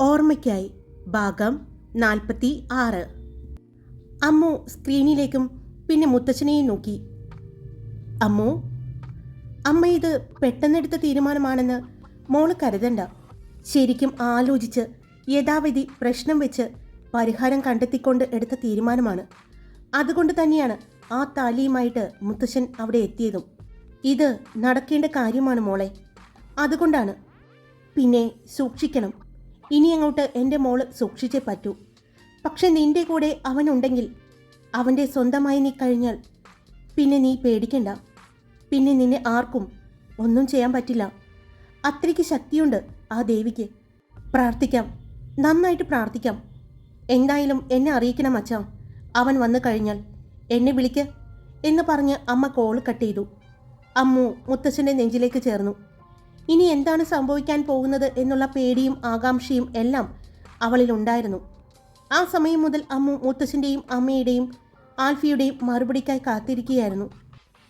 ഓർമ്മയ്ക്കായി ഭാഗം നാൽപ്പത്തി ആറ് അമ്മു സ്ക്രീനിലേക്കും പിന്നെ മുത്തച്ഛനെയും നോക്കി. അമ്മു അമ്മ ഇത് പെട്ടെന്നെടുത്ത തീരുമാനമാണെന്ന് മോൾ കരുതണ്ട. ശരിക്കും ആലോചിച്ച് യഥാവിധി പ്രശ്നം വെച്ച് പരിഹാരം കണ്ടെത്തിക്കൊണ്ട് എടുത്ത തീരുമാനമാണ്. അതുകൊണ്ട് തന്നെയാണ് ആ താലിയുമായിട്ട് മുത്തശ്ശൻ അവിടെ എത്തിയതും. ഇത് നടക്കേണ്ട കാര്യമാണ് മോളെ. അതുകൊണ്ടാണ്. പിന്നെ സൂക്ഷിക്കണം. ഇനി അങ്ങോട്ട് എന്റെ മോൾ സൂക്ഷിച്ചേ പറ്റൂ. പക്ഷെ നിന്റെ കൂടെ അവനുണ്ടെങ്കിൽ അവന്റെ സ്വന്തമായി നീ കഴിഞ്ഞാൽ പിന്നെ നീ പേടിക്കണ്ട. പിന്നെ നിന്നെ ആർക്കും ഒന്നും ചെയ്യാൻ പറ്റില്ല. അത്രയ്ക്ക് ശക്തിയുണ്ട് ആ ദേവിക്ക്. പ്രാർത്ഥിക്കാം. നന്നായിട്ട് പ്രാർത്ഥിക്കാം. എന്തായാലും എന്നെ അറിയിക്കണം അച്ഛാ. അവൻ വന്നു കഴിഞ്ഞാൽ എന്നെ വിളിക്ക് എന്ന് പറഞ്ഞ് അമ്മ കോൾ കട്ട് ചെയ്തു. അമ്മു മുത്തച്ഛന്റെ നെഞ്ചിലേക്ക് ചേർന്നു. ഇനി എന്താണ് സംഭവിക്കാൻ പോകുന്നത് എന്നുള്ള പേടിയും ആകാംക്ഷയും എല്ലാം അവളിലുണ്ടായിരുന്നു ആ സമയം മുതൽ അമ്മു മുത്തശ്ശന്റെയും അമ്മയുടെയും ആൽഫിയുടെയും മറുപടിക്കായി കാത്തിരിക്കുകയായിരുന്നു.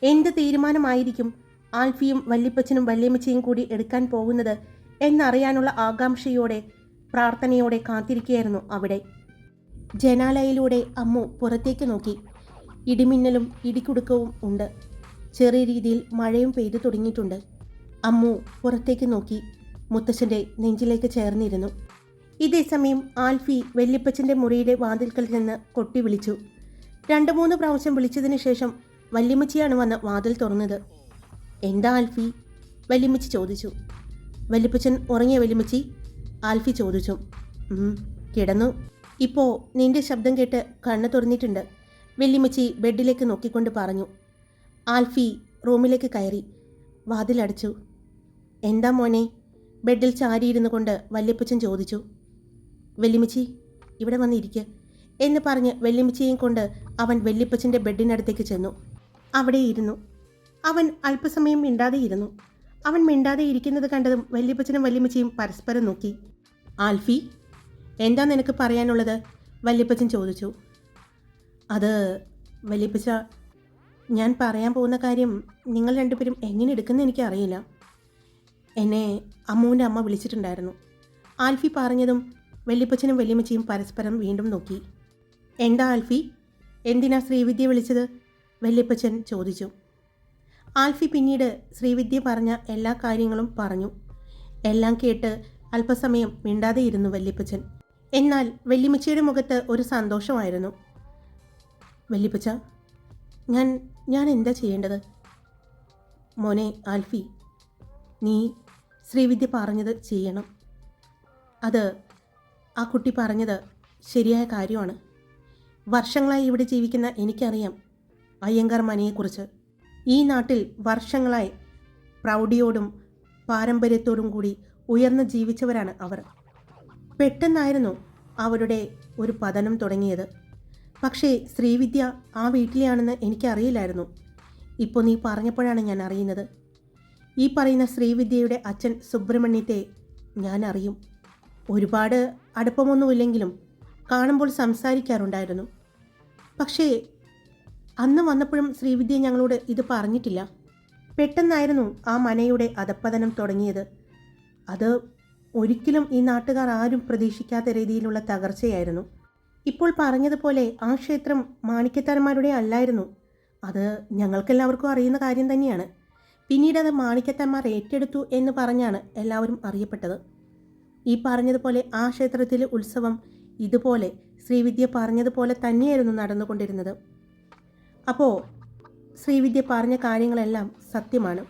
എന്ത് തീരുമാനമായിരിക്കും ആൽഫിയും വല്യപ്പച്ചനും വല്യമ്മച്ചയും കൂടി എടുക്കാൻ പോകുന്നത് എന്നറിയാനുള്ള ആകാംക്ഷയോടെ പ്രാർത്ഥനയോടെ കാത്തിരിക്കുകയായിരുന്നു അവിടെ. ജനാലയിലൂടെ അമ്മു പുറത്തേക്ക് നോക്കി. ഇടിമിന്നലും ഇടിക്കുടുക്കവും ഉണ്ട്. ചെറിയ രീതിയിൽ മഴയും പെയ്തു തുടങ്ങിയിട്ടുണ്ട്. അമ്മു പുറത്തേക്ക് നോക്കി മുത്തശ്ശന്റെ നെഞ്ചിലേക്ക് ചേർന്നിരുന്നു. ഇതേ സമയം ആൽഫി വല്യപ്പച്ചന്റെ മുറിയുടെ വാതിൽക്കൽ നിന്ന് കൊട്ടി വിളിച്ചു. രണ്ട് മൂന്ന് പ്രാവശ്യം വിളിച്ചതിന് ശേഷം വല്യമ്മച്ചിയാണ് വന്ന് വാതിൽ തുറന്നത്. എന്താ ആൽഫി? വല്യമ്മച്ചി ചോദിച്ചു. വല്യപ്പച്ചൻ ഉറങ്ങിയ വല്യമ്മച്ചി? ആൽഫി ചോദിച്ചു. കിടന്നു. ഇപ്പോൾ നിന്റെ ശബ്ദം കേട്ട് കണ്ണ് തുറന്നിട്ടുണ്ട്. വല്യമ്മച്ചി ബെഡിലേക്ക് നോക്കിക്കൊണ്ട് പറഞ്ഞു. ആൽഫി റൂമിലേക്ക് കയറി വാതിലടച്ചു. എന്താ മോനെ? ബെഡിൽ ചാരിയിരുന്നു കൊണ്ട് വല്യപ്പച്ചൻ ചോദിച്ചു. വെല്ലിമിച്ചി ഇവിടെ വന്നിരിക്കുക എന്ന് പറഞ്ഞ് വല്യമ്മച്ചിയെയും കൊണ്ട് അവൻ വല്യപ്പച്ചന്റെ ബെഡിനടുത്തേക്ക് ചെന്നു. അവിടെ ഇരുന്നു. അവൻ അല്പസമയം മിണ്ടാതെ ഇരുന്നു. അവൻ മിണ്ടാതെ ഇരിക്കുന്നത് കണ്ടതും വല്യപ്പച്ചനും വല്യമ്മച്ചിയും പരസ്പരം നോക്കി. ആൽഫി എന്താ നിനക്ക് പറയാനുള്ളത്? വല്യപ്പച്ചൻ ചോദിച്ചു. അത് വല്യപ്പച്ച ഞാൻ പറയാൻ പോകുന്ന കാര്യം നിങ്ങൾ രണ്ടുപേരും എങ്ങനെ എടുക്കുന്ന എനിക്ക് അറിയില്ല എന്നെ അമ്മുവിന്റെ അമ്മ വിളിച്ചിട്ടുണ്ടായിരുന്നു. ആൽഫി പറഞ്ഞതും വല്യപ്പച്ചനും വല്യമ്മച്ചിയും പരസ്പരം വീണ്ടും നോക്കി. എന്താ ആൽഫി? എന്തിനാ ശ്രീവിദ്യ വിളിച്ചത്? വല്യപ്പച്ചൻ ചോദിച്ചു. ആൽഫി പിന്നീട് ശ്രീവിദ്യ പറഞ്ഞ എല്ലാ കാര്യങ്ങളും പറഞ്ഞു. എല്ലാം കേട്ട് അല്പസമയം മിണ്ടാതെ ഇരുന്നു വല്യപ്പച്ചൻ. എന്നാൽ വല്യമ്മച്ചിയുടെ മുഖത്ത് ഒരു സന്തോഷമായിരുന്നു. വല്യപ്പച്ച ഞാൻ ഞാൻ എന്താ ചെയ്യേണ്ടത്? മോനെ ആൽഫി നീ ശ്രീവിദ്യ പറഞ്ഞത് ചെയ്യണം. അത് ആ കുട്ടി പറഞ്ഞത് ശരിയായ കാര്യമാണ്. വർഷങ്ങളായി ഇവിടെ ജീവിക്കുന്ന എനിക്കറിയാം അയ്യങ്കാർ മനയെക്കുറിച്ച് ഈ നാട്ടിൽ വർഷങ്ങളായി പ്രൗഢിയോടും പാരമ്പര്യത്തോടും കൂടി ഉയർന്ന് ജീവിച്ചവരാണ് അവർ. പെട്ടെന്നായിരുന്നു അവരുടെ ഒരു പതനം തുടങ്ങിയത്. പക്ഷേ ശ്രീവിദ്യ ആ വീട്ടിലെയാണെന്ന് എനിക്കറിയില്ലായിരുന്നു. ഇപ്പോൾ നീ പറഞ്ഞപ്പോഴാണ് ഞാൻ അറിയുന്നത്. ഈ പറയുന്ന ശ്രീവിദ്യയുടെ അച്ഛൻ സുബ്രഹ്മണ്യത്തെ ഞാൻ അറിയും. ഒരുപാട് അടുപ്പമൊന്നുമില്ലെങ്കിലും കാണുമ്പോൾ സംസാരിക്കാറുണ്ടായിരുന്നു. പക്ഷേ അന്ന് വന്നപ്പോഴും ശ്രീവിദ്യ ഞങ്ങളോട് ഇത് പറഞ്ഞിട്ടില്ല. പെട്ടെന്നായിരുന്നു ആ മനയുടെ അധപ്പതനം തുടങ്ങിയത്. അത് ഒരിക്കലും ഈ നാട്ടുകാർ ആരും പ്രതീക്ഷിക്കാത്ത രീതിയിലുള്ള തകർച്ചയായിരുന്നു. ഇപ്പോൾ പറഞ്ഞതുപോലെ ആ ക്ഷേത്രം മാണിക്യത്താരന്മാരുടെ അല്ലായിരുന്നു. അത് ഞങ്ങൾക്കെല്ലാവർക്കും അറിയുന്ന കാര്യം തന്നെയാണ്. പിന്നീട് അത് മാണിക്യത്താന്മാർ ഏറ്റെടുത്തു എന്ന് പറഞ്ഞാണ് എല്ലാവരും അറിയപ്പെട്ടത്. ഈ പറഞ്ഞതുപോലെ ആ ക്ഷേത്രത്തിലെ ഉത്സവം ഇതുപോലെ ശ്രീവിദ്യ പറഞ്ഞതുപോലെ തന്നെയായിരുന്നു നടന്നുകൊണ്ടിരുന്നത്. അപ്പോൾ ശ്രീവിദ്യ പറഞ്ഞ കാര്യങ്ങളെല്ലാം സത്യമാണ്.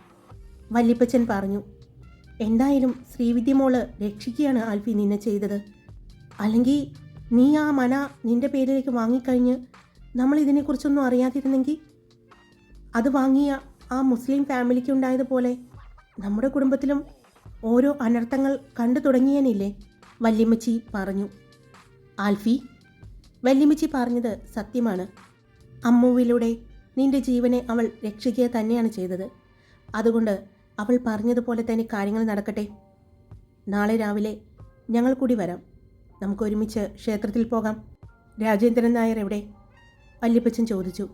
വല്ലിപ്പച്ചൻ പറഞ്ഞു എന്തായാലും ശ്രീവിദ്യ മോൾ രക്ഷിക്കുകയാണ് ആൽഫി നിന്നെ ചെയ്തത്. അല്ലെങ്കിൽ നീ ആ മന നിന്റെ പേരിലേക്ക് വാങ്ങിക്കഴിഞ്ഞ് നമ്മൾ ഇതിനെക്കുറിച്ചൊന്നും അറിയാതിരുന്നെങ്കിൽ? അത് വാങ്ങിയ ആ മുസ്ലിം ഫാമിലിക്ക് ഉണ്ടായതുപോലെ നമ്മുടെ കുടുംബത്തിലും ഓരോ അനർത്ഥങ്ങൾ കണ്ടു തുടങ്ങിയനില്ലേ? വല്യമ്മച്ചി പറഞ്ഞു. ആൽഫി വല്യമ്മച്ചി പറഞ്ഞത് സത്യമാണ്. അമ്മുവിലൂടെ നിന്റെ ജീവനെ അവൾ രക്ഷിക്കുക തന്നെയാണ് ചെയ്തത്. അതുകൊണ്ട് അവൾ പറഞ്ഞതുപോലെ തന്നെ കാര്യങ്ങൾ നടക്കട്ടെ. നാളെ രാവിലെ ഞങ്ങൾ കൂടി വരാം. നമുക്ക് ഒരുമിച്ച് ക്ഷേത്രത്തിൽ പോകാം. രാജേന്ദ്രൻ നായർ എവിടെ? വല്യപ്പച്ചൻ ചോദിച്ചു.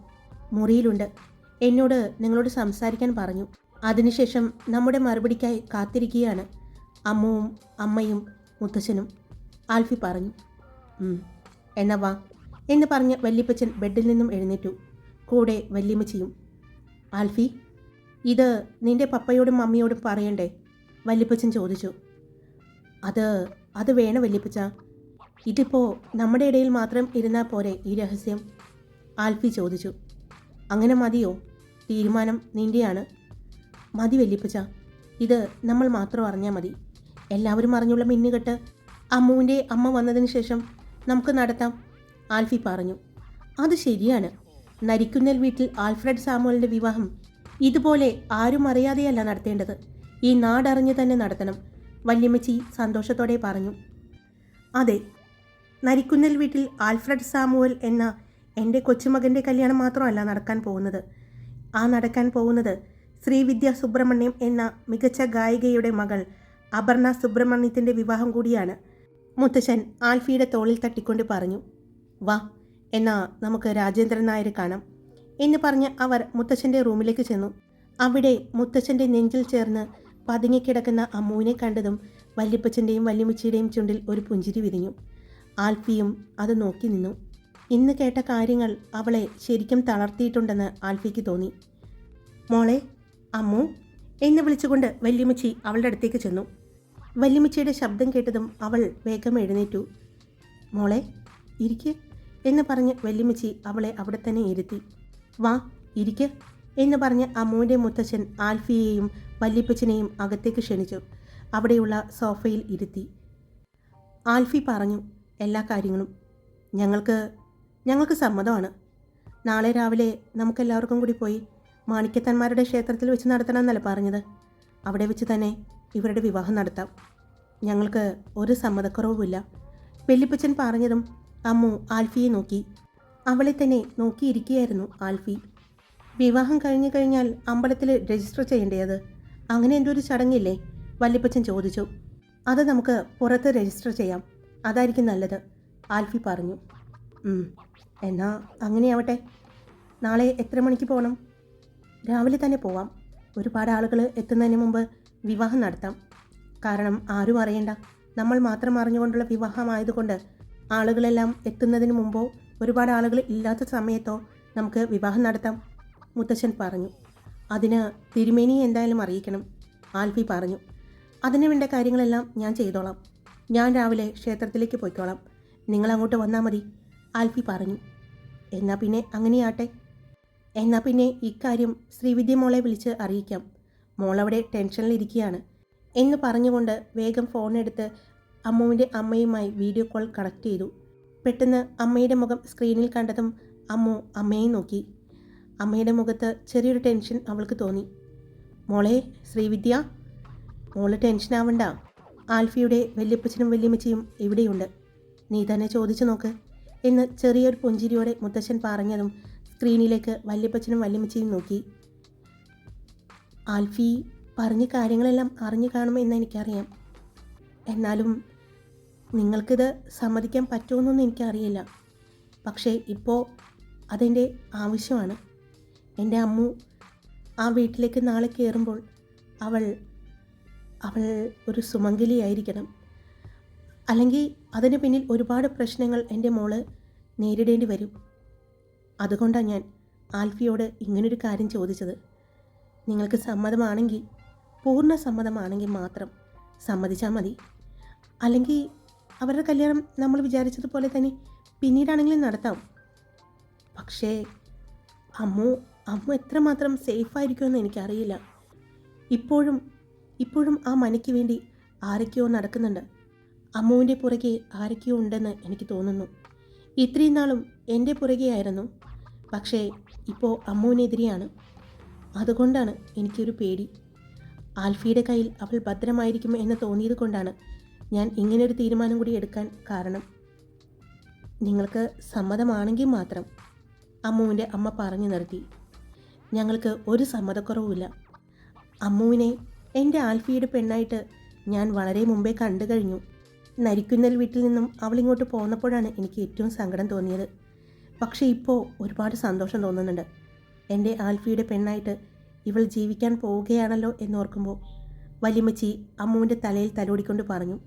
മുറിയിലുണ്ട്. എന്നോട് നിങ്ങളോട് സംസാരിക്കാൻ പറഞ്ഞു. അതിനുശേഷം നമ്മുടെ മറുപടിക്കായി കാത്തിരിക്കുകയാണ് അമ്മുവും അമ്മയും മുത്തശ്ശനും ആൽഫി പറഞ്ഞു "ഉം, എന്നാ വാ എന്ന് പറഞ്ഞ് വല്യപ്പച്ചൻ ബെഡിൽ നിന്നും എഴുന്നേറ്റു. കൂടെ വല്യമ്മച്ചിയും ആൽഫി ഇത് നിന്റെ പപ്പയോടും മമ്മിയോടും പറയണ്ടേ? വല്യപ്പച്ചൻ ചോദിച്ചു. അത് അത് വേണം വല്യപ്പച്ച. ഇതിപ്പോൾ നമ്മുടെ ഇടയിൽ മാത്രം ഇരുന്നാൽ പോരെ ഈ രഹസ്യം? ആൽഫി ചോദിച്ചു. അങ്ങനെ മതിയോ? തീരുമാനം നിന്റെയാണ് മതി വല്യപ്പച്ച ഇത് നമ്മൾ മാത്രം അറിഞ്ഞാൽ മതി. എല്ലാവരും അറിഞ്ഞുള്ള മിന്നുകെട്ട് അമ്മുവിന്റെ അമ്മ വന്നതിന് ശേഷം നമുക്ക് നടത്താം ആൽഫി പറഞ്ഞു. അത് ശരിയാണ്. നരിക്കുന്നൽ വീട്ടിൽ ആൽഫ്രഡ് സാമുവലിന്റെ വിവാഹം ഇതുപോലെ ആരും അറിയാതെയല്ല നടത്തേണ്ടത്. ഈ നാടറിഞ്ഞ് തന്നെ നടത്തണം വല്യമ്മച്ചി സന്തോഷത്തോടെ പറഞ്ഞു. അതെ നരിക്കുന്നൽ വീട്ടിൽ ആൽഫ്രഡ് സാമുവൽ എന്ന എന്റെ കൊച്ചുമകന്റെ കല്യാണം മാത്രമല്ല നടക്കാൻ പോകുന്നത്. ആ നടക്കാൻ പോകുന്നത് ശ്രീവിദ്യ സുബ്രഹ്മണ്യം എന്ന മികച്ച ഗായികയുടെ മകൾ അപർണ സുബ്രഹ്മണ്യത്തിന്റെ വിവാഹം കൂടിയാണ്. മുത്തശ്ശൻ ആൽഫിയുടെ തോളിൽ തട്ടിക്കൊണ്ട് പറഞ്ഞു വാ എന്നാ നമുക്ക് രാജേന്ദ്രൻ നായർ കാണാം എന്ന് പറഞ്ഞ് അവർ മുത്തശ്ശന്റെ റൂമിലേക്ക് ചെന്നു. അവിടെ മുത്തശ്ശന്റെ നെഞ്ചിൽ ചേർന്ന് പതുങ്ങിക്കിടക്കുന്ന അമ്മുവിനെ കണ്ടതും വല്യപ്പച്ചന്റെയും വല്യമ്മച്ചിയുടെയും ചുണ്ടിൽ ഒരു പുഞ്ചിരി വിരിഞ്ഞു. ആൽഫിയും അത് നോക്കി നിന്നു. ഇന്ന് കേട്ട കാര്യങ്ങൾ അവളെ ശരിക്കും തളർത്തിയിട്ടുണ്ടെന്ന് ആൽഫിക്ക് തോന്നി. മോളെ അമ്മു എന്ന് വിളിച്ചുകൊണ്ട് വല്യമ്മച്ചി അവളുടെ അടുത്തേക്ക് ചെന്നു. വല്യമ്മച്ചിയുടെ ശബ്ദം കേട്ടതും അവൾ വേഗം എഴുന്നേറ്റു. മോളെ ഇരിക്ക് എന്ന് പറഞ്ഞ് വല്യമ്മച്ചി അവളെ അവിടെ തന്നെ ഇരുത്തി. വാ ഇരിക്ക് എന്ന് പറഞ്ഞ് അമ്മുവിന്റെ മുത്തച്ഛൻ ആൽഫിയെയും വല്യപ്പച്ചനെയും അകത്തേക്ക് ക്ഷണിച്ചു. അവിടെയുള്ള സോഫയിൽ ഇരുത്തി. ആൽഫി പറഞ്ഞു എല്ലാ കാര്യങ്ങളും ഞങ്ങൾക്ക് ഞങ്ങൾക്ക് സമ്മതമാണ്. നാളെ രാവിലെ നമുക്കെല്ലാവർക്കും കൂടി പോയി മാണിക്യത്തന്മാരുടെ ക്ഷേത്രത്തിൽ വെച്ച് നടത്തണമെന്നല്ല പറഞ്ഞത്? അവിടെ വെച്ച് തന്നെ ഇവരുടെ വിവാഹം നടത്താം. ഞങ്ങൾക്ക് ഒരു സമ്മതക്കുറവുമില്ല. വെല്ലിപ്പച്ചൻ പറഞ്ഞതും അമ്മു ആൽഫിയെ നോക്കി. അവളെ തന്നെ നോക്കിയിരിക്കുകയായിരുന്നു ആൽഫി. വിവാഹം കഴിഞ്ഞു കഴിഞ്ഞാൽ അമ്പലത്തിൽ രജിസ്റ്റർ ചെയ്യേണ്ടേ അങ്ങനെ എന്തോ ഒരു ചടങ്ങില്ലേ? വല്ലിപ്പച്ചൻ ചോദിച്ചു. അത് നമുക്ക് പുറത്ത് രജിസ്റ്റർ ചെയ്യാം. അതായിരിക്കും നല്ലത് ആൽഫി പറഞ്ഞു. "ഉം, എന്നാ അങ്ങനെയാവട്ടെ. നാളെ എത്ര മണിക്ക് പോകണം? രാവിലെ തന്നെ പോവാം. ഒരുപാട് ആളുകൾ എത്തുന്നതിന് മുമ്പ് വിവാഹം നടത്താം. കാരണം ആരും അറിയണ്ട. നമ്മൾ മാത്രം അറിഞ്ഞുകൊണ്ടുള്ള വിവാഹമായതുകൊണ്ട് ആളുകളെല്ലാം എത്തുന്നതിന് മുമ്പോ ഒരുപാട് ആളുകൾ ഇല്ലാത്ത സമയത്തോ നമുക്ക് വിവാഹം നടത്താം മുത്തശ്ശൻ പറഞ്ഞു. അതിന് തിരുമേനി എന്തായാലും അറിയിക്കണം ആൽഫി പറഞ്ഞു. അതിന് വേണ്ട കാര്യങ്ങളെല്ലാം ഞാൻ ചെയ്തോളാം. ഞാൻ രാവിലെ ക്ഷേത്രത്തിലേക്ക് പോയിക്കോളാം. നിങ്ങൾ അങ്ങോട്ട് വന്നാൽ മതി ആൽഫി പറഞ്ഞു. എന്നാൽ പിന്നെ അങ്ങനെയാട്ടെ. എന്നാൽ പിന്നെ ഇക്കാര്യം ശ്രീവിദ്യ മോളെ വിളിച്ച് അറിയിക്കാം. മോളവിടെ ടെൻഷനിലിരിക്കുകയാണ് എന്ന് പറഞ്ഞുകൊണ്ട് വേഗം ഫോണെടുത്ത് അമ്മുവിന്റെ അമ്മയുമായി വീഡിയോ കോൾ കണക്ട് ചെയ്തു. പെട്ടെന്ന് അമ്മയുടെ മുഖം സ്ക്രീനിൽ കണ്ടതും അമ്മു അമ്മയെ നോക്കി. അമ്മയുടെ മുഖത്ത് ചെറിയൊരു ടെൻഷൻ അവൾക്ക് തോന്നി. മോളെ ശ്രീവിദ്യ മോൾ ടെൻഷൻ ആവണ്ട ആൽഫിയുടെ വല്യപ്പച്ചനും വല്യമ്മച്ചയും ഇവിടെയുണ്ട്. നീ തന്നെ ചോദിച്ചു നോക്ക്. എന്ന് ചെറിയൊരു പുഞ്ചിരിയോടെ മുത്തശ്ശൻ പറഞ്ഞതും സ്ക്രീനിലേക്ക് വല്യപ്പച്ചനും വല്യമ്മച്ചിയും നോക്കി. ആൽഫി പറഞ്ഞ കാര്യങ്ങളെല്ലാം അറിഞ്ഞു കാണുമെന്ന് എനിക്കറിയാം. എന്നാലും നിങ്ങൾക്കിത് സമ്മതിക്കാൻ പറ്റുമെന്നൊന്നും എനിക്കറിയില്ല. പക്ഷേ ഇപ്പോൾ അതെന്റെ ആവശ്യമാണ്. എന്റെ അമ്മു ആ വീട്ടിലേക്ക് നാളെ കയറുമ്പോൾ അവൾ അവൾ ഒരു സുമംഗലിയായിരിക്കണം. അല്ലെങ്കിൽ അതിന് പിന്നിൽ ഒരുപാട് പ്രശ്നങ്ങൾ എന്റെ മോൾ നേരിടേണ്ടി വരും. അതുകൊണ്ടാണ് ഞാൻ ആൽഫിയോട് ഇങ്ങനൊരു കാര്യം ചോദിച്ചത്. നിങ്ങൾക്ക് സമ്മതമാണെങ്കിൽ പൂർണ സമ്മതമാണെങ്കിൽ മാത്രം സമ്മതിച്ചാൽ മതി. അല്ലെങ്കിൽ അവരുടെ കല്യാണം നമ്മൾ വിചാരിച്ചതുപോലെ തന്നെ പിന്നീടാണെങ്കിലും നടത്താം. പക്ഷേ അമ്മു അമ്മു എത്രമാത്രം സേഫായിരിക്കുമെന്ന് എനിക്കറിയില്ല. ഇപ്പോഴും ഇപ്പോഴും ആ മനയ്ക്ക് വേണ്ടി ആരൊക്കെയോ നടക്കുന്നുണ്ട്. അമ്മുവിന്റെ പുറകെ ആരൊക്കെയോ ഉണ്ടെന്ന് എനിക്ക് തോന്നുന്നു. ഇത്രയും നാളും എന്റെ പുറകെയായിരുന്നു പക്ഷേ ഇപ്പോൾ അമ്മുവിനെതിരെയാണ് അതുകൊണ്ടാണ് എനിക്കൊരു പേടി. ആൽഫിയുടെ കയ്യിൽ അവൾ ഭദ്രമായിരിക്കും എന്ന് തോന്നിയത് കൊണ്ടാണ് ഞാൻ ഇങ്ങനൊരു തീരുമാനം കൂടി എടുക്കാൻ കാരണം. നിങ്ങൾക്ക് സമ്മതമാണെങ്കിൽ മാത്രം അമ്മുവിന്റെ അമ്മ പറഞ്ഞു നിർത്തി. ഞങ്ങൾക്ക് ഒരു സമ്മതക്കുറവുമില്ല. അമ്മുവിനെ എന്റെ ആൽഫിയുടെ പെണ്ണായിട്ട് ഞാൻ വളരെ മുമ്പേ കണ്ടു കഴിഞ്ഞു നരിക്കുന്നൽ വീട്ടിൽ നിന്നും അവളിങ്ങോട്ട് പോന്നപ്പോഴാണ് എനിക്ക് ഏറ്റവും സങ്കടം തോന്നിയത്. പക്ഷേ ഇപ്പോൾ ഒരുപാട് സന്തോഷം തോന്നുന്നുണ്ട്. എന്റെ ആൽഫിയുടെ പെണ്ണായിട്ട് ഇവൾ ജീവിക്കാൻ പോവുകയാണല്ലോ എന്നോർക്കുമ്പോൾ വലിയമ്മച്ചി അമ്മുവിന്റെ തലയിൽ തലോടിക്കൊണ്ട് പറഞ്ഞു.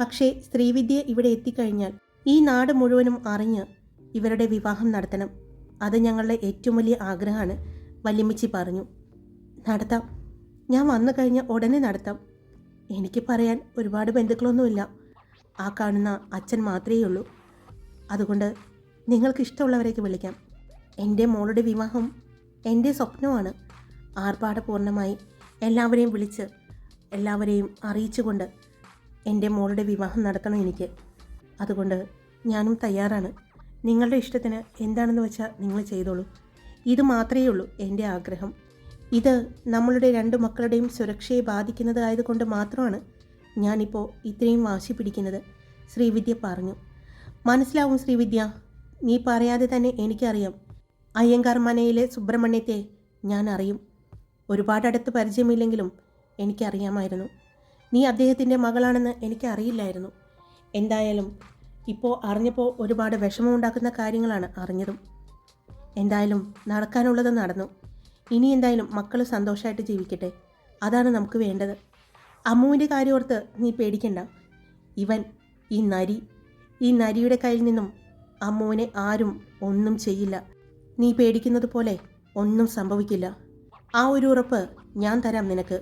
പക്ഷേ സ്ത്രീവിദ്യ ഇവിടെ എത്തിക്കഴിഞ്ഞാൽ ഈ നാട് മുഴുവനും അറിഞ്ഞ് ഇവരുടെ വിവാഹം നടത്തണം. അത് ഞങ്ങളുടെ ഏറ്റവും വലിയ ആഗ്രഹമാണ് വല്യമ്മച്ചി പറഞ്ഞു. നടത്താം. ഞാൻ വന്നു കഴിഞ്ഞാൽ ഉടനെ നടത്താം. എനിക്ക് പറയാൻ ഒരുപാട് ബന്ധുക്കളൊന്നുമില്ല. ആ കാണുന്ന അച്ഛൻ മാത്രമേ ഉള്ളൂ. അതുകൊണ്ട് നിങ്ങൾക്ക് ഇഷ്ടമുള്ളവരേക്ക് വിളിക്കാം. എന്റെ മോളുടെ വിവാഹം എന്റെ സ്വപ്നമാണ്. ആർഭാടപൂർണമായി എല്ലാവരെയും വിളിച്ച് എല്ലാവരെയും അറിയിച്ചുകൊണ്ട് എന്റെ മോളുടെ വിവാഹം നടത്തണം എനിക്ക്. അതുകൊണ്ട് ഞാനും തയ്യാറാണ്. നിങ്ങളുടെ ഇഷ്ടത്തിന് എന്താണെന്ന് വെച്ചാൽ നിങ്ങൾ ചെയ്തോളൂ. ഇത് മാത്രമേ ഉള്ളൂ എന്റെ ആഗ്രഹം. ഇത് നമ്മളുടെ രണ്ട് മക്കളുടെയും സുരക്ഷയെ ബാധിക്കുന്നതായതുകൊണ്ട് മാത്രമാണ് ഞാനിപ്പോൾ ഇത്രയും വാശി പിടിക്കുന്നത്. ശ്രീവിദ്യ പറഞ്ഞു. മനസ്സിലാവും ശ്രീവിദ്യ നീ പറയാതെ തന്നെ എനിക്കറിയാം. അയ്യങ്കാർ മനയിലെ സുബ്രഹ്മണ്യത്തെ ഞാൻ അറിയും. ഒരുപാട് അടുത്ത് പരിചയമില്ലെങ്കിലും എനിക്കറിയാമായിരുന്നു. നീ അദ്ദേഹത്തിന്റെ മകളാണെന്ന് എനിക്കറിയില്ലായിരുന്നു. എന്തായാലും ഇപ്പോൾ അറിഞ്ഞപ്പോൾ ഒരുപാട് വിഷമമുണ്ടാക്കുന്ന കാര്യങ്ങളാണ് അറിഞ്ഞതും. എന്തായാലും നടക്കാനുള്ളത് നടന്നു. ഇനി എന്തായാലും മക്കൾ സന്തോഷമായിട്ട് ജീവിക്കട്ടെ. അതാണ് നമുക്ക് വേണ്ടത്. അമ്മുവിന്റെ കാര്യമോർത്ത് നീ പേടിക്കണ്ട. ഇവൻ ഈ നരി ഈ നരിയുടെ കയ്യിൽ നിന്നും അമ്മുവിനെ ആരും ഒന്നും ചെയ്യില്ല. നീ പേടിക്കുന്നത് പോലെ ഒന്നും സംഭവിക്കില്ല. ആ ഒരു ഉറപ്പ് ഞാൻ തരാം നിനക്ക്.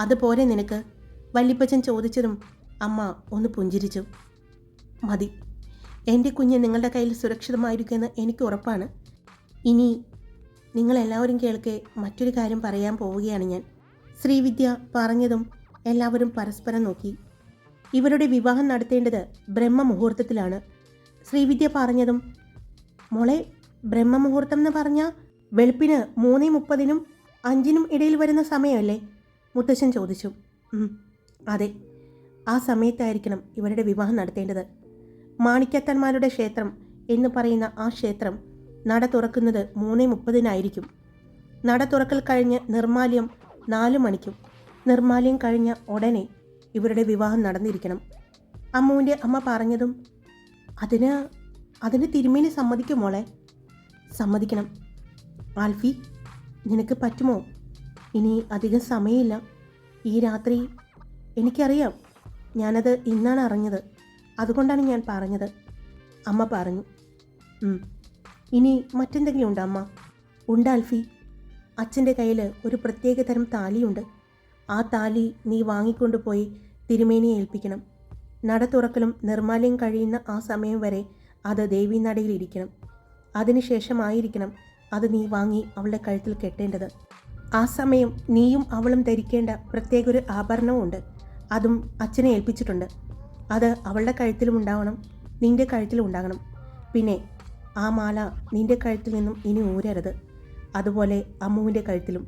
അതുപോലെ നിനക്ക് വല്ലിപ്പച്ചൻ ചോദിച്ചതും അമ്മ ഒന്ന് പുഞ്ചിരിച്ചു. മതി. എന്റെ കുഞ്ഞ് നിങ്ങളുടെ കയ്യിൽ സുരക്ഷിതമായിരിക്കുമെന്ന് എനിക്ക് ഉറപ്പാണ്. ഇനി നിങ്ങളെല്ലാവരും കേൾക്കെ മറ്റൊരു കാര്യം പറയാൻ പോവുകയാണ് ഞാൻ. ശ്രീവിദ്യ പറഞ്ഞതും എല്ലാവരും പരസ്പരം നോക്കി. ഇവരുടെ വിവാഹം നടത്തേണ്ടത് ബ്രഹ്മമുഹൂർത്തത്തിലാണ്. ശ്രീവിദ്യ പറഞ്ഞതും മോളെ ബ്രഹ്മമുഹൂർത്തം എന്ന് പറഞ്ഞാൽ വെളുപ്പിന് മൂന്നേ മുപ്പതിനും അഞ്ചിനും ഇടയിൽ വരുന്ന സമയമല്ലേ? മുത്തശ്ശൻ ചോദിച്ചു. അതെ ആ സമയത്തായിരിക്കണം ഇവരുടെ വിവാഹം നടത്തേണ്ടത്. മാണിക്കത്തന്മാരുടെ ക്ഷേത്രം എന്ന് പറയുന്ന ആ ക്ഷേത്രം നട തുറക്കുന്നത് മൂന്നേ മുപ്പതിനായിരിക്കും. നട തുറക്കൽ കഴിഞ്ഞ് നിർമാല്യം നാലു മണിക്കും. നിർമാല്യം കഴിഞ്ഞ ഉടനെ ഇവരുടെ വിവാഹം നടന്നിരിക്കണം. അമ്മുവിന്റെ അമ്മ പറഞ്ഞതും അതിന് അതിന് തിരുമേനി സമ്മതിക്കും മോളെ. സമ്മതിക്കണം. ആൽഫി നിനക്ക് പറ്റുമോ? ഇനി അധികം സമയമില്ല. ഈ രാത്രി എനിക്കറിയാം. ഞാനത് ഇന്നാണ് അറിഞ്ഞത്. അതുകൊണ്ടാണ് ഞാൻ പറഞ്ഞത്. അമ്മ പറഞ്ഞു ഇനി മറ്റെന്തെങ്കിലും ഉണ്ടോ അമ്മ? ഉണ്ട് ആൽഫി. അച്ഛന്റെ കയ്യിൽ ഒരു പ്രത്യേക തരം താലിയുണ്ട്. ആ താലി നീ വാങ്ങിക്കൊണ്ടുപോയി തിരുമേനി ഏൽപ്പിക്കണം. നട തുറക്കലും നിർമ്മാല്യം കഴിയുന്ന ആ സമയം വരെ അത് ദേവി നടയിൽ ഇരിക്കണം അതിനുശേഷമായിരിക്കണം അത് നീ വാങ്ങി അവളുടെ കഴുത്തിൽ കെട്ടേണ്ടത്. ആ സമയം നീയും അവളും ധരിക്കേണ്ട പ്രത്യേക ഒരു ആഭരണവുമുണ്ട് അതും അച്ഛനെ ഏൽപ്പിച്ചിട്ടുണ്ട്. അത് അവളുടെ കഴുത്തിലും ഉണ്ടാവണം നിന്റെ കഴുത്തിലും ഉണ്ടാകണം. പിന്നെ ആ മാല നിന്റെ കഴുത്തിൽ നിന്നും ഇനി ഊരരുത്. അതുപോലെ അമ്മുവിന്റെ കഴുത്തിലും.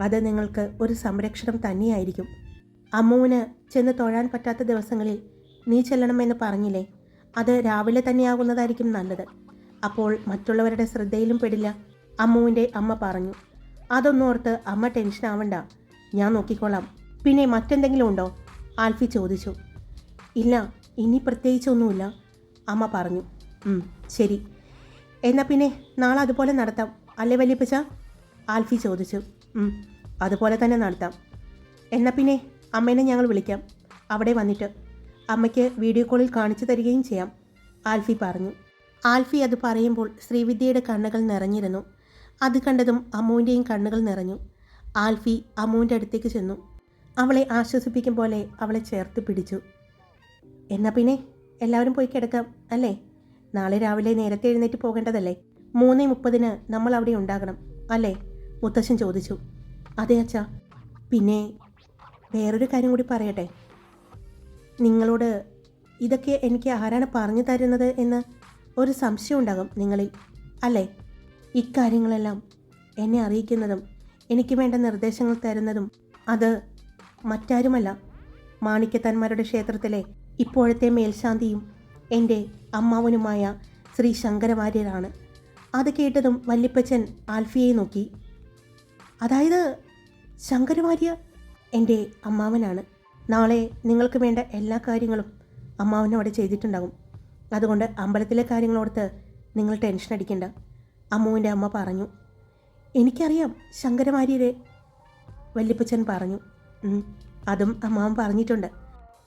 അത് നിങ്ങൾക്ക് ഒരു സംരക്ഷണം തന്നെയായിരിക്കും. അമ്മുവിന് ചെന്ന് തൊഴാൻ പറ്റാത്ത ദിവസങ്ങളിൽ നീ ചെല്ലണമെന്ന് പറഞ്ഞില്ലേ? അത് രാവിലെ തന്നെയാകുന്നതായിരിക്കും നല്ലത്. അപ്പോൾ മറ്റുള്ളവരുടെ ശ്രദ്ധയിലും പെടില്ല അമ്മുവിന്റെ അമ്മ പറഞ്ഞു. അതൊന്നോർത്ത് അമ്മ ടെൻഷൻ ആവണ്ട ഞാൻ നോക്കിക്കോളാം. പിന്നെ മറ്റെന്തെങ്കിലും ഉണ്ടോ? ആൽഫി ചോദിച്ചു. ഇല്ല ഇനി പ്രത്യേകിച്ചൊന്നുമില്ല അമ്മ പറഞ്ഞു. "ഉം, ശരി. എന്നാൽ പിന്നെ നാളെ അതുപോലെ നടത്താം. അല്ലേ വലിയപ്പച്ച? ആൽഫി ചോദിച്ചു. "ഉം, അതുപോലെ തന്നെ നടത്താം. എന്നാൽ പിന്നെ അമ്മേനെ ഞങ്ങൾ വിളിക്കാം. അവിടെ വന്നിട്ട് അമ്മയ്ക്ക് വീഡിയോ കോളിൽ കാണിച്ചു തരികയും ചെയ്യാം ആൽഫി പറഞ്ഞു. ആൽഫി അത് പറയുമ്പോൾ ശ്രീവിദ്യയുടെ കണ്ണുകൾ നിറഞ്ഞിരുന്നു. അത് കണ്ടതും അമ്മുവിന്റെയും കണ്ണുകൾ നിറഞ്ഞു. ആൽഫി അമ്മുവിന്റെ അടുത്തേക്ക് ചെന്നു. അവളെ ആശ്വസിപ്പിക്കും പോലെ അവളെ ചേർത്ത് പിടിച്ചു. എന്നാൽ പിന്നെ എല്ലാവരും പോയി കിടക്കാം അല്ലേ? നാളെ രാവിലെ നേരത്തെ എഴുന്നേറ്റ് പോകേണ്ടതല്ലേ? മൂന്ന് മുപ്പതിന് നമ്മൾ അവിടെ ഉണ്ടാകണം അല്ലേ? മുത്തശ്ശൻ ചോദിച്ചു അതെ അച്ഛാ. പിന്നെ വേറൊരു കാര്യം കൂടി പറയട്ടെ. നിങ്ങളോട് ഇതൊക്കെ എനിക്ക് ആരാണ് പറഞ്ഞു തരുന്നത് എന്ന് ഒരു സംശയം ഉണ്ടാകും നിങ്ങളിൽ അല്ലേ? ഇക്കാര്യങ്ങളെല്ലാം എന്നെ അറിയിക്കുന്നതും എനിക്ക് വേണ്ട നിർദ്ദേശങ്ങൾ തരുന്നതും അത് മറ്റാരുമല്ല. മാണിക്യത്തന്മാരുടെ ക്ഷേത്രത്തിലെ ഇപ്പോഴത്തെ മേൽശാന്തിയും എന്റെ അമ്മാവനുമായ ശ്രീ ശങ്കരവാര്യരാണ്. അത് കേട്ടതും വല്യപ്പച്ചൻ ആൽഫിയെ നോക്കി. അതായത് ശങ്കരവാര്യ എന്റെ അമ്മാവനാണ്. നാളെ നിങ്ങൾക്ക് വേണ്ട എല്ലാ കാര്യങ്ങളും അമ്മാവനും അവിടെ ചെയ്തിട്ടുണ്ടാകും. അതുകൊണ്ട് അമ്പലത്തിലെ കാര്യങ്ങളോർത്ത് നിങ്ങൾ ടെൻഷൻ അടിക്കണ്ട. അമ്മുവിന്റെ അമ്മ പറഞ്ഞു. എനിക്കറിയാം ശങ്കരവാര്യരെ വല്യപ്പച്ചൻ പറഞ്ഞു. അതും അമ്മാവൻ പറഞ്ഞിട്ടുണ്ട്.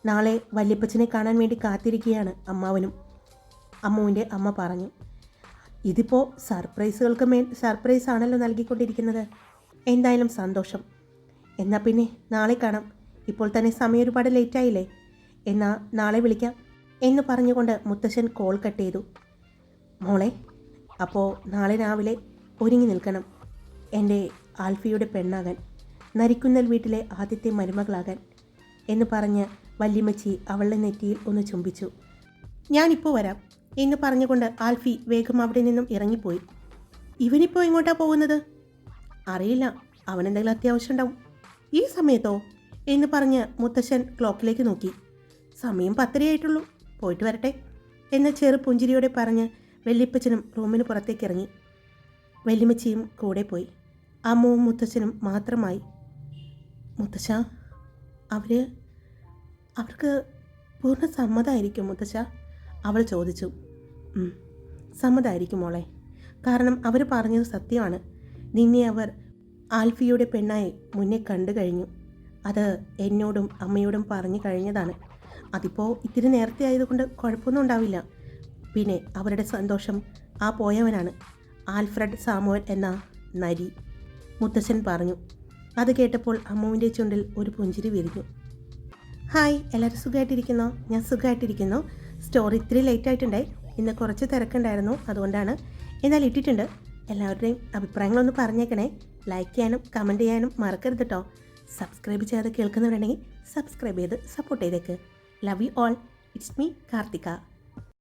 നാളെ വല്യപ്പച്ചനെ കാണാൻ വേണ്ടി കാത്തിരിക്കുകയാണ് അമ്മാവനും. അമ്മുവിന്റെ അമ്മ പറഞ്ഞു. ഇതിപ്പോൾ സർപ്രൈസുകൾക്ക് മേൽ സർപ്രൈസ് ആണല്ലോ നൽകിക്കൊണ്ടിരിക്കുന്നത്. എന്തായാലും സന്തോഷം. എന്നാൽ പിന്നെ നാളെ കാണാം. ഇപ്പോൾ തന്നെ സമയം ഒരുപാട് ലേറ്റായില്ലേ എന്നാ നാളെ വിളിക്കാം എന്ന് പറഞ്ഞുകൊണ്ട് മുത്തശ്ശൻ കോൾ കട്ട് ചെയ്തു. മോളെ അപ്പോൾ നാളെ രാവിലെ ഒരുങ്ങി നിൽക്കണം. എന്റെ ആൽഫിയുടെ പെണ്ണാകാൻ നരിക്കുന്നൽ വീട്ടിലെ ആദ്യത്തെ മരുമകളാകാൻ എന്ന് പറഞ്ഞ് വല്യമ്മച്ചി അവളുടെ നെറ്റിയിൽ ഒന്ന് ചുംബിച്ചു. ഞാനിപ്പോൾ വരാം എന്ന് പറഞ്ഞുകൊണ്ട് ആൽഫി വേഗം അവിടെ നിന്നും ഇറങ്ങിപ്പോയി. ഇവനിപ്പോൾ എങ്ങോട്ടാണ് പോകുന്നത്? അറിയില്ല. അവനെന്തെങ്കിലും അത്യാവശ്യം ഉണ്ടാവും ഈ സമയത്തോ? എന്ന് പറഞ്ഞ് മുത്തശ്ശൻ ക്ലോക്കിലേക്ക് നോക്കി. സമയം പത്തരയായിട്ടുള്ളൂ. പോയിട്ട് വരട്ടെ. എന്ന് ചെറു പുഞ്ചിരിയോടെ പറഞ്ഞ് വെല്ലിപ്പച്ചനും റൂമിന് പുറത്തേക്ക് ഇറങ്ങി. വെല്ലിമച്ചിയും കൂടെ പോയി. അമ്മവും മുത്തച്ഛനും മാത്രമായി. മുത്തശ്ശ അവർ അവർക്ക് പൂർണ സമ്മതമായിരിക്കും മുത്തശ്ശ? അവൾ ചോദിച്ചു. "ഉം, സമ്മതമായിരിക്കും മോളെ. കാരണം അവർ പറഞ്ഞത് സത്യമാണ്. നിന്നെ അവർ ആൽഫിയുടെ പെണ്ണായി മുന്നേ കണ്ടു കഴിഞ്ഞു. അത് എന്നോടും അമ്മയോടും പറഞ്ഞു കഴിഞ്ഞതാണ്. അതിപ്പോൾ ഇത്തിരി നേരത്തെ ആയതുകൊണ്ട് കുഴപ്പമൊന്നും ഉണ്ടാവില്ല. പിന്നെ അവരുടെ സന്തോഷം ആ പോയവനാണ്. ആൽഫ്രഡ് സാമുവൽ എന്ന നരി. മുത്തശ്ശൻ പറഞ്ഞു. അത് കേട്ടപ്പോൾ അമ്മുവിന്റെ ചുണ്ടിൽ ഒരു പുഞ്ചിരി വിരിഞ്ഞു. ഹായ് എല്ലാവരും സുഖമായിട്ടിരിക്കുന്നോ? ഞാൻ സുഖമായിട്ടിരിക്കുന്നു. സ്റ്റോറി ഇത്തിരി ലേറ്റ് ആയിട്ടുണ്ടായി. ഇന്ന് കുറച്ച് തിരക്കുണ്ടായിരുന്നു. അതുകൊണ്ടാണ്. എന്നാൽ ഇട്ടിട്ടുണ്ട്. എല്ലാവരുടെയും അഭിപ്രായങ്ങളൊന്ന് പറഞ്ഞേക്കണേ. ലൈക്ക് ചെയ്യാനും കമന്റ് ചെയ്യാനും മറക്കരുത് കേട്ടോ സബ്സ്ക്രൈബ് ചെയ്യാതെ കേൾക്കുന്നവരുണ്ടെങ്കിൽ സബ്സ്ക്രൈബ് ചെയ്ത് സപ്പോർട്ട് ചെയ്തേക്ക്. Love you all it's me Karthika.